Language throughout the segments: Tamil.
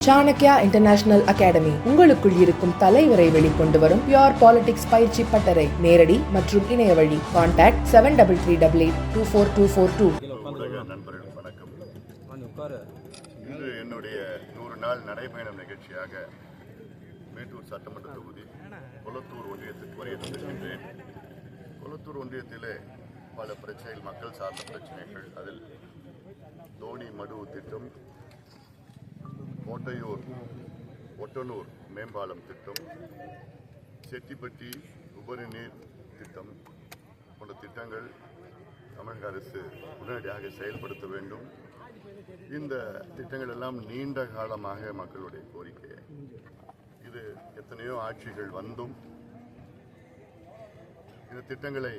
சாணக்யா இன்டர்நேஷனல் அகாடமி உங்களுக்குள் இருக்கும் தலைவரை வெளிக்கொண்டு வரும் பியோர் பாலிடிக்ஸ் பயிற்சி பட்டறை. நேரடி மற்றும் இணைய வழி. Contact seven double three double eight two four two four two நண்பர்கள் வணக்கம் இன்று என்னுடைய நூறு நாள் நடைபயணம் நிகழ்ச்சியாக மேட்டூர் சட்டமன்ற தொகுதி கொளத்தூர் ஒன்றியத்துக்கு வருகை தந்திருக்கின்றேன். கொளத்தூர் ஒன்றியத்திலே பல பிரச்சனைகள் மக்கள் சார்ந்த பிரச்சனைகள் அதில் தோனி மடு திட்டம் கோட்டையூர் ஒட்டனூர் மேம்பாலம் திட்டம் செட்டிப்பட்டி உபரி நீர் திட்டம் போன்ற திட்டங்கள் தமிழக அரசு உடனடியாக செயல்படுத்த வேண்டும். இந்த திட்டங்கள் எல்லாம் நீண்ட காலமாக மக்களுடைய கோரிக்கை. இது எத்தனையோ ஆட்சிகள் வந்தும் இந்த திட்டங்களை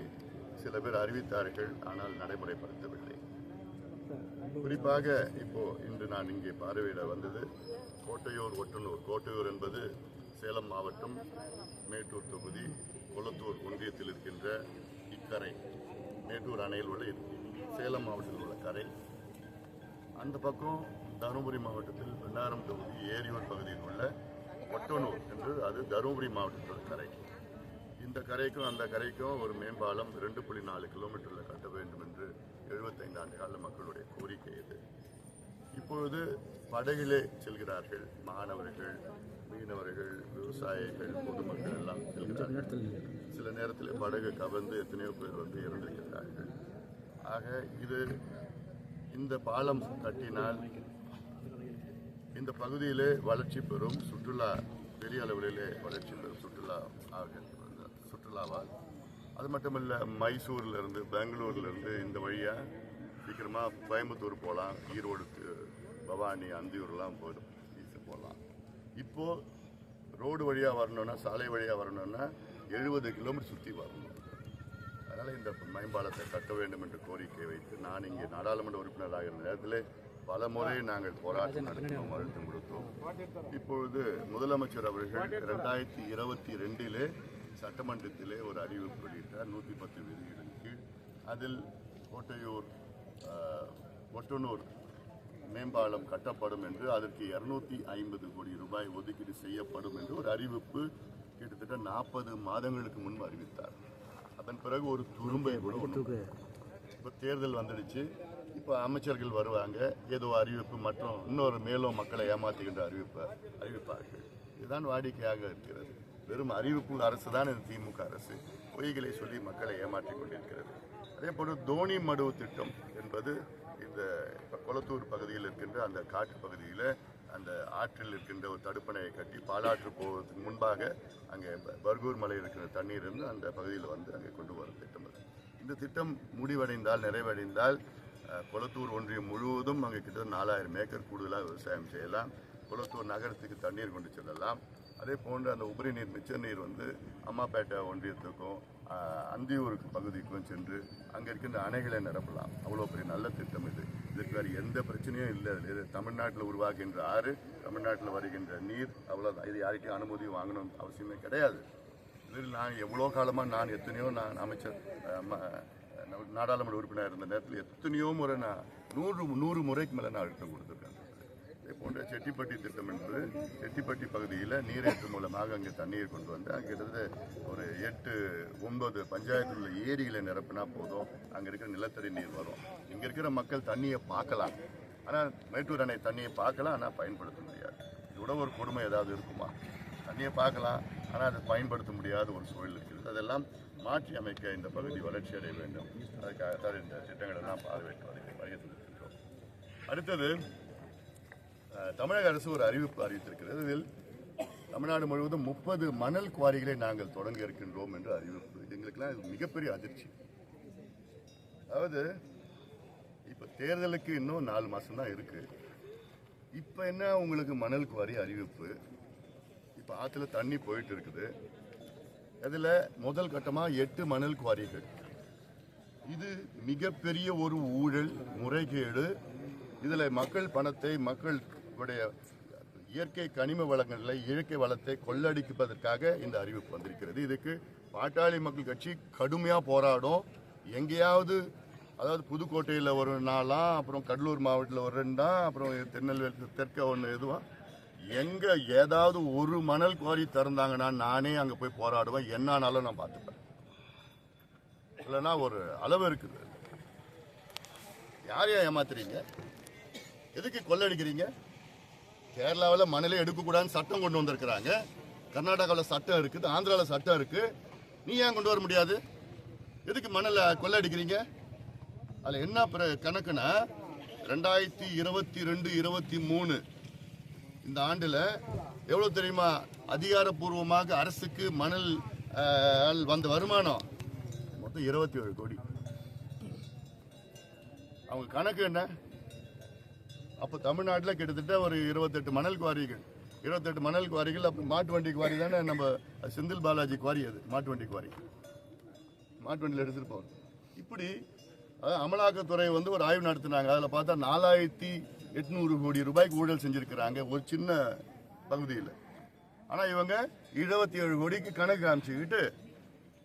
சில பேர் அறிவித்தார்கள் ஆனால் நடைமுறைப்படுத்தவில்லை. குறிப்பாக இப்போ இன்று நான் இங்கே பார்வையிட வந்தது கோட்டையூர் ஒட்டுநூர். கோட்டையூர் என்பது சேலம் மாவட்டம் மேட்டூர் தொகுதி கொளத்தூர் ஒன்றியத்தில் இருக்கின்ற இக்கரை. மேட்டூர் அணையில் உள்ள சேலம் மாவட்டத்தில் உள்ள கரை. அந்த பக்கம் தருமபுரி மாவட்டத்தில் வெண்ணாரம் தொகுதி ஏரியூர் பகுதியில் உள்ள ஒட்டனூர் என்று அது தருமபுரி மாவட்டத்தில் கரை. இந்த கரைக்கும் அந்த கரைக்கும் ஒரு மேம்பாலம் ரெண்டு புள்ளி நாலு கிலோமீட்டரில் இருபத்தைந்து ஆண்டு கால மக்களுடைய கோரிக்கை இது. இப்பொழுது படகிலே செல்கிறார்கள் மாணவர்கள் மீனவர்கள் விவசாயிகள் பொதுமக்கள் எல்லாம் செல்கிறார்கள். சில நேரத்தில் படகு கவர்ந்து எத்தனையோ பேர் வந்து இறந்திருக்கிறார்கள். ஆக இது இந்த பாலம் கட்டினால் இந்த பகுதியிலே வளர்ச்சி பெறும் சுற்றுலா பெரிய அளவிலே வளர்ச்சி பெறும் சுற்றுலா ஆக சுற்றுலாவால் அது மட்டும் இல்லை இருந்து பெங்களூர்ல இருந்து இந்த வழியாக சீக்கிரமாக கோயம்புத்தூர் போகலாம் ஈரோடு பவானி அந்தியூர்லாம் போயிடும். ஈஸி போகலாம். இப்போது ரோடு வழியாக வரணும்னா சாலை வழியாக வரணும்னா எழுபது கிலோமீட்டர் சுற்றி வரணும். அதனால் இந்த மேம்பாலத்தை கட்ட வேண்டும் என்று கோரிக்கை வைத்து நான் இங்கே நாடாளுமன்ற உறுப்பினராக இருந்த நேரத்தில் பல முறை நாங்கள் போராட்டம் நடத்தினோம் அழுத்தம் கொடுத்தோம். இப்பொழுது முதலமைச்சர் அவர்கள் ரெண்டாயிரத்தி இருபத்தி ரெண்டிலே சட்டமன்றத்திலே ஒரு அறிவிப்பு வெளியிட்டார் நூற்றி பத்து விதிகளின் கீழ். அதில் கோட்டையூர் ஆஹ், ஒட்டனூர் மேம்பாலம் கட்டப்படும் என்று அதற்கு இருநூத்தி ஐம்பது கோடி ரூபாய் ஒதுக்கீடு செய்யப்படும் என்று ஒரு அறிவிப்பு கிட்டத்தட்ட நாற்பது மாதங்களுக்கு முன்பு அறிவித்தார். அதன் பிறகு ஒரு துரும்பை கூட இப்போ தேர்தல் வந்துடுச்சு. இப்போ அமைச்சர்கள் வருவாங்க. ஏதோ அறிவிப்பு மற்றும் இன்னொரு மேலும் மக்களை ஏமாற்றுகின்ற அறிவிப்பை அறிவிப்பார்கள். இதுதான் வாடிக்கையாக இருக்கிறது. வெறும் அறிவிப்பு அரசு தான் இந்த திமுக அரசு. பொய்களை சொல்லி மக்களை ஏமாற்றிக் கொண்டிருக்கிறது. அதே போல தோனி மடு திட்டம் என்பது இந்த கொளத்தூர் பகுதியில் இருக்கின்ற அந்த காட்டு பகுதியில் அந்த ஆற்றில் இருக்கின்ற ஒரு தடுப்பணையை கட்டி பாலாற்று போவதற்கு முன்பாக அங்கே பர்கூர் மலை இருக்கிற தண்ணீர் இருந்து அந்த பகுதியில் வந்து அங்கே கொண்டு வரும் திட்டம் அது. இந்த திட்டம் முடிவடைந்தால் நிறைவடைந்தால் கொளத்தூர் ஒன்றியம் முழுவதும் அங்கே கிட்டத்தட்ட நாலாயிரம் ஏக்கர் கூடுதலாக விவசாயம் செய்யலாம். கொளத்தூர் நகரத்துக்கு தண்ணீர் கொண்டு செல்லலாம். அதே போன்று அந்த உபரி நீர் மிச்ச நீர் வந்து அம்மாப்பேட்டை ஒன்றியத்துக்கும் அந்தியூர் பகுதிக்கும் சென்று அங்கே இருக்கின்ற அணைகளை நிரப்பலாம். அவ்வளோ பெரிய நல்ல திட்டம் இது. இதற்கு வேறு எந்த பிரச்சனையும் இல்லை. இது தமிழ்நாட்டில் உருவாகின்ற ஆறு தமிழ்நாட்டில் வருகின்ற நீர் அவ்வளோதான் இது யாருக்கும் அனுமதி வாங்கணும் அவசியமே கிடையாது. இதில் நான் எவ்வளோ காலமாக நான் எத்தனையோ நான் அமைச்சர் நாடாளுமன்ற உறுப்பினர் இருந்த நேரத்தில் எத்தனையோ முறை நான் நூறு நூறு முறைக்கு மேலே நான் அழுத்தம் கொடுத்துருக்கேன். போன்ற செட்டிப்பட்டி திட்டம் என்பது செட்டிப்பட்டி பகுதியில் நீரேற்று மூலமாக அங்கே தண்ணீர் கொண்டு வந்து அங்கே கிட்டத்தட்ட ஒரு எட்டு ஒன்பது பஞ்சாயத்தில் உள்ள ஏரிகளை நிரப்பினா போதும். அங்கே இருக்கிற நிலத்தடி நீர் வரும். இங்கே இருக்கிற மக்கள் தண்ணியை பார்க்கலாம். ஆனால் மேட்டூர் அணை தண்ணியை பார்க்கலாம் ஆனால் பயன்படுத்த முடியாது. இதோட ஒரு கொடுமை ஏதாவது இருக்குமா? தண்ணியை பார்க்கலாம் ஆனால் அதை பயன்படுத்த முடியாத ஒரு சூழல் இருக்கிறது அதெல்லாம் மாற்றி அமைக்க இந்த பகுதி வளர்ச்சி அடைய வேண்டும். அதுக்காகத்தான் இந்த திட்டங்களெல்லாம் பார்வையிட்டு வருகிறோம் அடுத்தது தமிழக அரசு ஒரு அறிவிப்பு அறிவித்திருக்கிறது. இதில் தமிழ்நாடு முழுவதும் முப்பது மணல் குவாரிகளை நாங்கள் தொடங்க இருக்கின்றோம் என்று அறிவிப்பு. இது எங்களுக்கெல்லாம் இது மிகப்பெரிய அதிர்ச்சி. அதாவது இப்போ தேர்தலுக்கு இன்னும் நாலு மாதம் தான் இப்போ என்ன உங்களுக்கு மணல் குவாரி அறிவிப்பு? இப்போ ஆற்றுல தண்ணி போயிட்டு இருக்குது. அதில் முதல் கட்டமாக எட்டு மணல் குவாரிகள். இது மிகப்பெரிய ஒரு ஊழல் முறைகேடு. இதில் மக்கள் பணத்தை மக்கள் உடைய இயற்கை கனிம வளங்களை இயற்கை வளத்தை கொள்ளடிப்பதற்காக இந்த அறிவிப்பு வந்திருக்கிறது. இதுக்கு பாட்டாளி மக்கள் கட்சி கடுமையாக போராடும். எங்கேயாவது அதாவது புதுக்கோட்டையில் ஒரு நாளாம் அப்புறம் கடலூர் மாவட்டத்தில் ஒரு ரெண்டா அப்புறம் திருநெல்வேலி தெற்க ஒன்று எதுவா? எங்கே ஏதாவது ஒரு மணல் குவாரி திறந்தாங்கன்னா நானே அங்கே போய் போராடுவேன். என்னானாலும் நான் பார்த்துப்பேன். இல்லைன்னா ஒரு அளவு இருக்குது. யாரையா ஏமாத்துறீங்க? எதுக்கு கொள்ளடிக்கிறீங்க? கேரளாவில் மணலே எடுக்கக்கூடாதுன்னு சட்டம் கொண்டு வந்திருக்கிறாங்க. கர்நாடகாவில் சட்டம் இருக்குது ஆந்திராவில் சட்டம் இருக்குது நீ ஏன் கொண்டு வர முடியாது? எதுக்கு மணலை கொள்ளடிக்கிறீங்க அதில் என்ன பிர- கணக்குன்னா ரெண்டாயிரத்தி இருபத்தி ரெண்டு இருபத்தி மூணு இந்த ஆண்டில் எவ்வளோ தெரியுமா? அதிகாரப்பூர்வமாக அரசுக்கு மணல் வந்த வருமானம்? மொத்தம் இருபத்தி ஏழு கோடி. அவங்க கணக்கு என்ன? அப்போ தமிழ்நாட்டில் கிட்டத்தட்ட ஒரு இருபத்தெட்டு மணல் குவாரிகள். இருபத்தெட்டு மணல் குவாரிகள் அப்போ மாட்டு வண்டி குவாரி தானே நம்ம செந்தில் பாலாஜி குவாரி அது மாட்டு வண்டி குவாரி. மாட்டு வண்டியில் எடுத்துகிட்டு போகணும். இப்படி அமலாக்கத்துறை வந்து ஒரு ஆய்வு நடத்தினாங்க. அதில் பார்த்தா நாலாயிரத்தி எட்நூறு கோடி ரூபாய்க்கு ஊழல் செஞ்சுருக்கிறாங்க ஒரு சின்ன பகுதியில். ஆனால் இவங்க இருபத்தி ஏழு கோடிக்கு கணக்கு காமிச்சுக்கிட்டு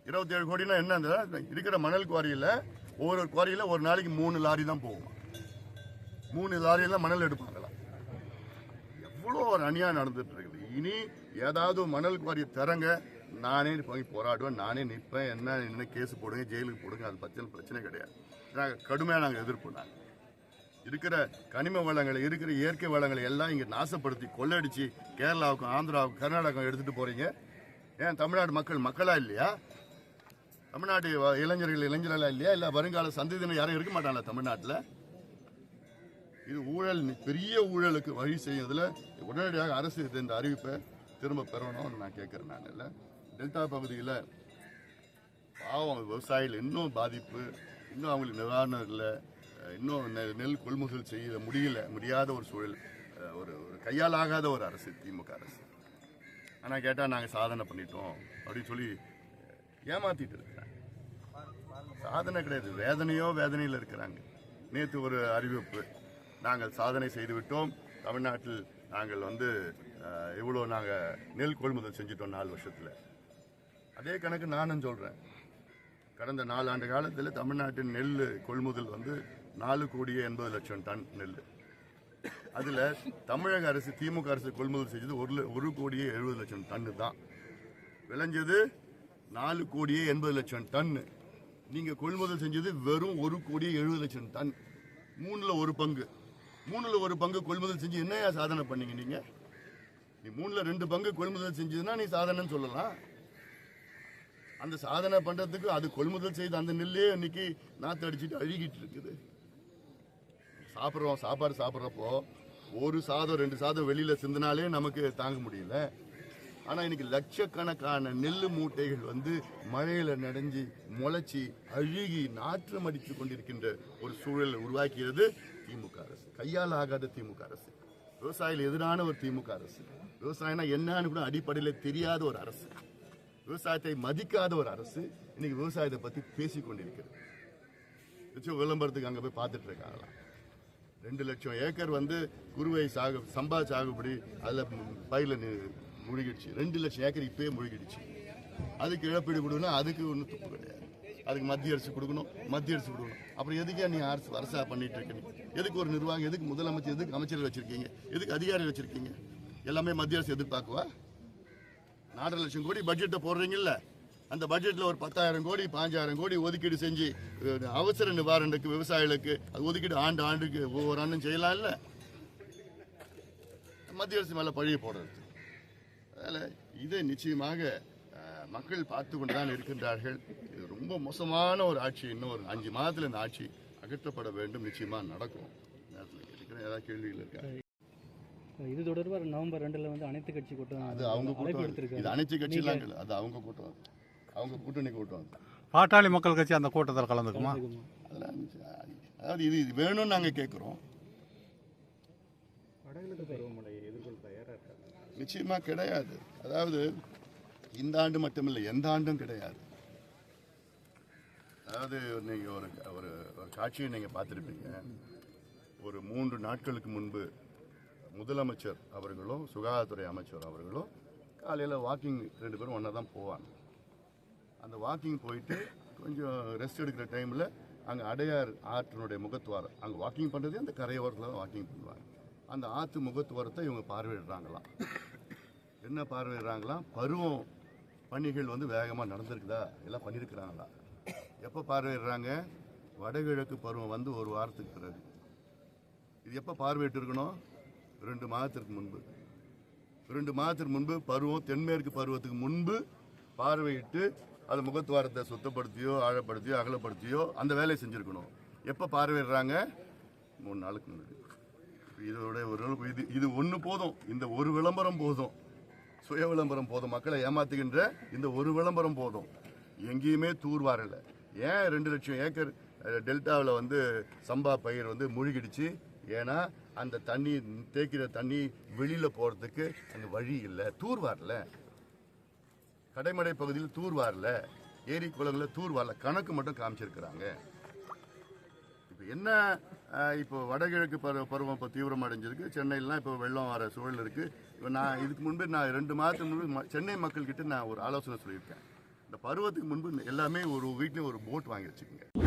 இருபத்தி ஏழு கோடினா என்ன இருக்கிற மணல் குவாரியில் ஒவ்வொரு குவாரியில் ஒரு நாளைக்கு மூணு லாரி தான் போகும். மூணு லாரியெல்லாம் மணல் எடுப்பாங்களாம். எவ்வளோ ஒரு அநியாயம் நடந்துட்டு இருக்குது இனி ஏதாவது மணல் குவாரி திறங்க நானே போய் போராடுவேன் நானே நிற்பேன் என்ன என்ன கேஸ் போடுங்க ஜெயிலுக்கு போடுங்க அது பற்றின பிரச்சனை கிடையாது. நாங்கள் கடுமையாக நாங்கள் எதிர்ப்பு நாங்கள் இருக்கிற கனிம வளங்களை இருக்கிற இயற்கை வளங்களை எல்லாம் இங்கே நாசப்படுத்தி கொள்ளடிச்சு கேரளாவுக்கும் ஆந்திராவுக்கும் கர்நாடகாவுக்கும் எடுத்துகிட்டு போகிறீங்க ஏன் தமிழ்நாடு மக்கள் மக்களாக இல்லையா? தமிழ்நாட்டு இளைஞர்கள் இளைஞர்களா இல்லையா? இல்லை வருங்கால சந்ததியினர் யாரும் இருக்க மாட்டாங்களா தமிழ்நாட்டில்? இது ஊழல் பெரிய ஊழலுக்கு வழி செய்யறதுல உடனடியாக அரசு இந்த அறிவிப்பை திரும்ப பெறணும்னு நான் கேட்குறேன் நான். இல்லை டெல்டா பகுதியில் பாவம் விவசாயிகள் இன்னும் பாதிப்பு இன்னும் அவங்களுக்கு நிவாரணம் இல்லை இன்னும் நெ- நெல் கொள்முதல் செய்ய முடியல முடியாத ஒரு சூழல் ஒரு ஒரு கையால் ஆகாத ஒரு அரசு திமுக அரசு. ஆனால் கேட்டால் நாங்கள் சாதனை பண்ணிட்டோம் அப்படின்னு சொல்லி ஏமாத்திட்டு இருக்கிறாங்க. சாதனை கிடையாது வேதனையோ வேதனையில் இருக்கிறாங்க. நேற்று ஒரு அறிவிப்பு நாங்கள் சாதனை செய்துவிட்டோம். தமிழ்நாட்டில் நாங்கள் வந்து இவ்வளோ நாங்கள் நெல் கொள்முதல் செஞ்சிட்டோம் நாலு வருஷத்தில். அதே கணக்கு நானும் சொல்கிறேன் கடந்த நாலாண்டு காலத்தில் தமிழ்நாட்டின் நெல் கொள்முதல் வந்து நாலு கோடியே எண்பது லட்சம் டன் நெல். அதில் தமிழக அரசு திமுக அரசு கொள்முதல் செஞ்சது ஒரு ஒரு கோடியே எழுபது லட்சம் டன்னு தான். விளைஞ்சது நாலு கோடியே எண்பது லட்சம் டன்னு நீங்கள் கொள்முதல் செஞ்சது வெறும் ஒரு கோடியே எழுபது லட்சம் டன். மூணில் ஒரு பங்கு. மூணில் ஒரு பங்கு கொள்முதல் செஞ்சு என்னையா சாதனை பண்ணீங்க நீங்கள் நீ மூணில் ரெண்டு பங்கு கொள்முதல் செஞ்சதுன்னா நீ சாதனைன்னு சொல்லலாம். அந்த சாதனை பண்றதுக்கு அது கொள்முதல் செய்த அந்த நெல்லே இன்னைக்கு நாத்து அடிச்சுட்டு அழுகிட்டு இருக்குது. சாப்பிட்றோம் சாப்பாடு சாப்பிட்றப்போ ஒரு சாதம் ரெண்டு சாதம் வெளியில சிந்தினாலே நமக்கு தாங்க முடியல. ஆனா இன்னைக்கு லட்சக்கணக்கான நெல் மூட்டைகள் வந்து மழையில நனைஞ்சு முளைச்சி அழுகி நாற்றம் அடித்து கொண்டிருக்கின்ற ஒரு சூழலை உருவாக்கியது திமுக அரசு. கையால் ஆகாத திமுக அரசு. விவசாயிகள் எதிரான ஒரு திமுக அரசு. விவசாயம்னா என்னன்னு கூட அடிப்படையில் தெரியாத ஒரு அரசு. விவசாயத்தை மதிக்காத ஒரு அரசு இன்னைக்கு விவசாயத்தை பத்தி பேசி கொண்டிருக்கிறது விளம்பரத்துக்கு அங்க போய் பார்த்துட்டு இருக்காங்களாம். ரெண்டு லட்சம் ஏக்கர் வந்து குருவை சாகு சம்பா சாகுபடி அதுல பயிரில் முழுகிடுச்சு. ரெண்டு லட்சம் ஏக்கர் இப்பயே முழுகிடுச்சு. அதுக்கு இழப்பீடு கொடுன்னா அதுக்கு ஒன்றும் தப்பு கிடையாது. அதுக்கு மத்திய அரசு கொடுக்கணும் மத்திய அரசு கொடுக்கணும். அப்புறம் எதுக்கே நீ அரசு அரசா பண்ணிட்டு இருக்க எதுக்கு ஒரு நிர்வாகம் எதுக்கு முதலமைச்சர் எதுக்கு அமைச்சர் வச்சிருக்கீங்க? எதுக்கு அதிகாரி வச்சிருக்கீங்க? எல்லாமே மத்திய அரசு எதிர்பார்க்குவா? நாலரை லட்சம் கோடி பட்ஜெட்டை போடுறீங்கல்ல. அந்த பட்ஜெட்டில் ஒரு பத்தாயிரம் கோடி பாஞ்சாயிரம் கோடி ஒதுக்கீடு செஞ்சு அவசர நிவாரணத்துக்கு விவசாயிகளுக்கு அது ஒதுக்கீடு ஆண்டு ஆண்டுக்கு ஒவ்வொரு ஆண்டும் இல்லை மத்திய அரசு மேலே பழிய போடுறது. அதில் இது நிச்சயமாக மக்கள் பார்த்து கொண்டு தான் இருக்கின்றார்கள். இது ரொம்ப மோசமான ஒரு ஆட்சி. இன்னும் ஒரு அஞ்சு மாதத்துல இந்த ஆட்சி அகற்றப்பட வேண்டும். நிச்சயமா நடக்கும். நேரத்தில் இருக்கிற ஏதாவது கேள்விகள் இருக்கா? இது தொடர்பாக நவம்பர் ரெண்டுல வந்து அனைத்து கட்சி கூட்டம் அது அவங்க கூட்டம். இது அனைத்து கட்சியெல்லாம் கிடையாது அது அவங்க கூட்டம். அவங்க கூட்டணி கூட்டம் பாட்டாளி மக்கள் கட்சி அந்த கூட்டத்தில் கலந்துக்குமா? அதெல்லாம். அதாவது இது இது வேணும்னு நாங்கள் கேட்குறோம் நிச்சயமா கிடையாது. அதாவது இந்த ஆண்டு மட்டுமில்லை எந்த ஆண்டும் கிடையாது. அதாவது நீங்கள் ஒரு ஒரு ஒரு காட்சியை நீங்கள் பார்த்துருப்பீங்க. ஒரு மூன்று நாட்களுக்கு முன்பு முதலமைச்சர் அவர்களும் சுகாதாரத்துறை அமைச்சர் அவர்களும் காலையில் வாக்கிங் ரெண்டு பேரும் ஒன்றா தான் போவாங்க. அந்த வாக்கிங் போயிட்டு கொஞ்சம் ரெஸ்ட் எடுக்கிற டைமில் அங்கே அடையார் ஆற்றினுடைய முகத்துவாரம் அங்கே வாக்கிங் பண்ணுறதே அந்த கரையோரத்தில் தான் வாக்கிங் பண்ணுவாங்க. அந்த ஆற்று முகத்துவாரத்தை இவங்க பார்வையிடுறாங்களாம். என்ன பார்வையிடுறாங்களாம்? பருவம் பணிகள் வந்து வேகமாக நடந்திருக்குதா? எல்லாம் பண்ணியிருக்கிறாங்களா எப்போ பார்வையிடுறாங்க? வடகிழக்கு பருவம் வந்து ஒரு வாரத்துக்கு பிறகு. இது எப்போ பார்வையிட்டு இருக்கணும்? ரெண்டு மாதத்திற்கு முன்பு. ரெண்டு மாதத்திற்கு முன்பு பருவம் தென்மேற்கு பருவத்துக்கு முன்பு பார்வையிட்டு அது முகத்துவாரத்தை சுத்தப்படுத்தியோ ஆழப்படுத்தியோ அகலப்படுத்தியோ அந்த வேலையை செஞ்சுருக்கணும். எப்போ பார்வையிடுறாங்க? மூணு நாளுக்கு முன்னாடி. இதோட ஒரு இது இது ஒன்று போதும். இந்த ஒரு விளம்பரம் போதும். சுய விளம்பரம் போதும். மக்களை ஏமாத்துகின்ற இந்த ஒரு விளம்பரம் போதும். எங்கேயுமே தூர் ஏன் ரெண்டு லட்சம் ஏக்கர் டெல்டாவில் வந்து சம்பா பயிர் வந்து முழுகிடுச்சு? ஏன்னா அந்த தண்ணி தேய்க்கிற தண்ணி வெளியில் போகிறதுக்கு அங்கே வழி இல்லை. தூர் வரல கடைமடை பகுதியில் தூர் வரல ஏரி குளங்களில் தூர் வரல கணக்கு மட்டும் காமிச்சிருக்கிறாங்க. என்ன இப்போ வடகிழக்கு பருவ பருவம் இப்போ தீவிரம் அடைஞ்சிருக்கு சென்னையிலாம் இப்போ வெள்ளம் வர சூழல் இருக்கு. இப்போ நான் இதுக்கு முன்பு நான் ரெண்டு மாதத்துக்கு முன்பு ம- சென்னை மக்கள்கிட்ட நான் ஒரு ஆலோசனை சொல்லியிருக்கேன். இந்த பருவத்துக்கு முன்பு எல்லாமே ஒரு வீட்லேயும் ஒரு போட் வாங்கி வச்சுக்கோங்க.